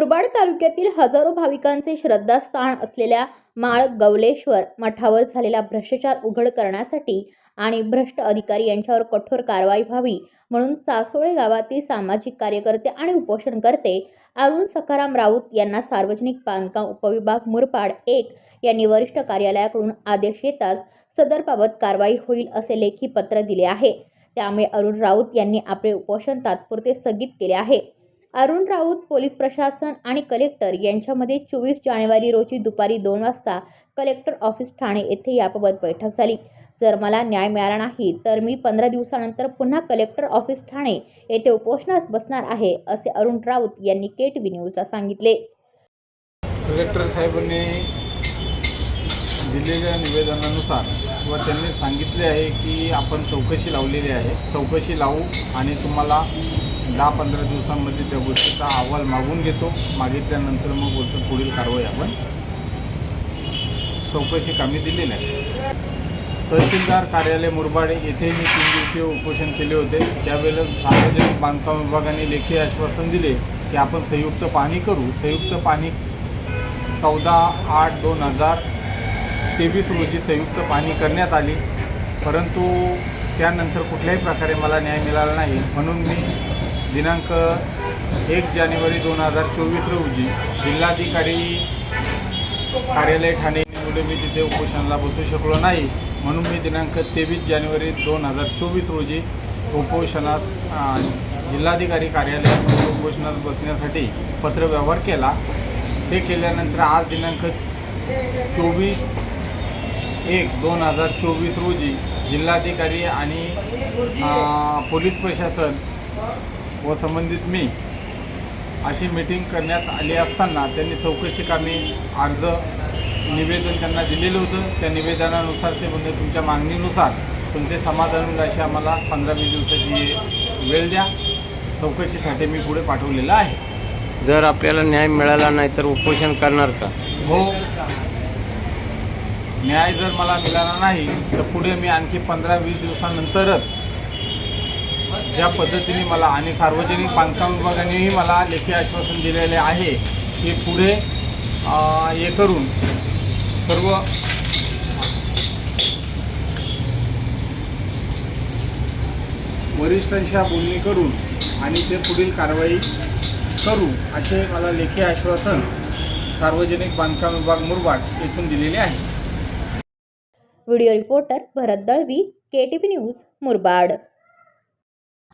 मुरबाड तालुक्यातील हजारो भाविकांचे श्रद्धास्थान असलेल्या माळ गवलेश्वर मठावर झालेला भ्रष्टाचार उघड करण्यासाठी आणि भ्रष्ट अधिकारी यांच्यावर कठोर कारवाई व्हावी म्हणून चासोळे गावातील सामाजिक कार्यकर्ते आणि उपोषणकर्ते अरुण सखाराम राऊत यांना सार्वजनिक बांधकाम उपविभाग मुरपाड एक यांनी वरिष्ठ कार्यालयाकडून आदेश येताच सदरबाबत कारवाई होईल असे लेखी पत्र दिले आहे. त्यामुळे अरुण राऊत यांनी आपले उपोषण तात्पुरते स्थगित केले आहे. अरुण राऊत पोलीस प्रशासन आणि कलेक्टर यांच्यामध्ये चोवीस जानेवारी रोजी दुपारी दोन वाजता कलेक्टर ऑफिस ठाणे येथे याबाबत बैठक झाली. जर मला न्याय मिळाला नाही तर मी पंधरा दिवसानंतर पुन्हा कलेक्टर ऑफिस ठाणे येथे उपोषणास बसणार आहे असे अरुण राऊत यांनी के टी व्ही न्यूजला सांगितले. कलेक्टर साहेबांनी दिलेल्या निवेदनानुसार व त्यांनी सांगितले आहे की आपण चौकशी लावलेली आहे. चौकशी लावू आणि तुम्हाला दहा पंधरा दिवसांमध्ये त्या गोष्टीचा अहवाल मागून घेतो. मागितल्यानंतर मग बोलतो पुढील कारवाई आपण चौकशी कामी दिलेली आहे. तहसीलदार कार्यालय मुरबाड येथे मी तीन दिवसीय उपोषण केले होते. त्यावेळेला सार्वजनिक बांधकाम विभागाने लेखी आश्वासन दिले की आपण संयुक्त पाहणी करू. संयुक्त पाहणी चौदा आठ दोन हजार तेवीस रोजी संयुक्त पाहणी करण्यात आली. परंतु त्यानंतर कुठल्याही प्रकारे मला न्याय मिळाला नाही. म्हणून मी दिनांक एक जानेवारी दोन हजार चोवीस रोजी जिल्हाधिकारी कार्यालय ठाणे मुले मी तिथे उपोषणाला बसू शकलो नाही. म्हणून मी दिनांक तेवीस जानेवारी दोन हजार चोवीस रोजी उपोषणास जिल्हाधिकारी कार्यालयासमोर उपोषणास बसण्यासाठी पत्रव्यवहार केला. ते केल्यानंतर आज दिनांक चोवीस एक दोन हजार चोवीस रोजी जिल्हाधिकारी आणि पोलीस प्रशासन व संबंधित मी अशी मीटिंग करण्यात आली असताना त्यांनी चौकशी कामी अर्ज निवेदन त्यांना दिलेलं होतं. त्या निवेदनानुसार ते म्हणजे तुमच्या मागणीनुसार तुमचे समाधान होईल अशी आम्हाला पंधरा वीस दिवसाची वेळ द्या. चौकशीसाठी मी पुढे पाठवलेलं आहे. जर आपल्याला न्याय मिळाला नाही तर उपोषण करणार का? हो. न्याय जर मला मिळाला नाही तर पुढे मी आणखी पंधरा वीस दिवसानंतरच ज्या पद्धतीने मला आणि सार्वजनिक बांधकाम विभागानेही मला लेखी आश्वासन दिलेले आहे की पुढे हे करून सर्व वरिष्ठांशी बोलणी करून आणि ते पुढील कारवाई करू असे मला लेखी आश्वासन सार्वजनिक बांधकाम विभाग मुरबाड येथून दिलेले आहे. Video reporter Bharat Dalvi K T P news Murbad.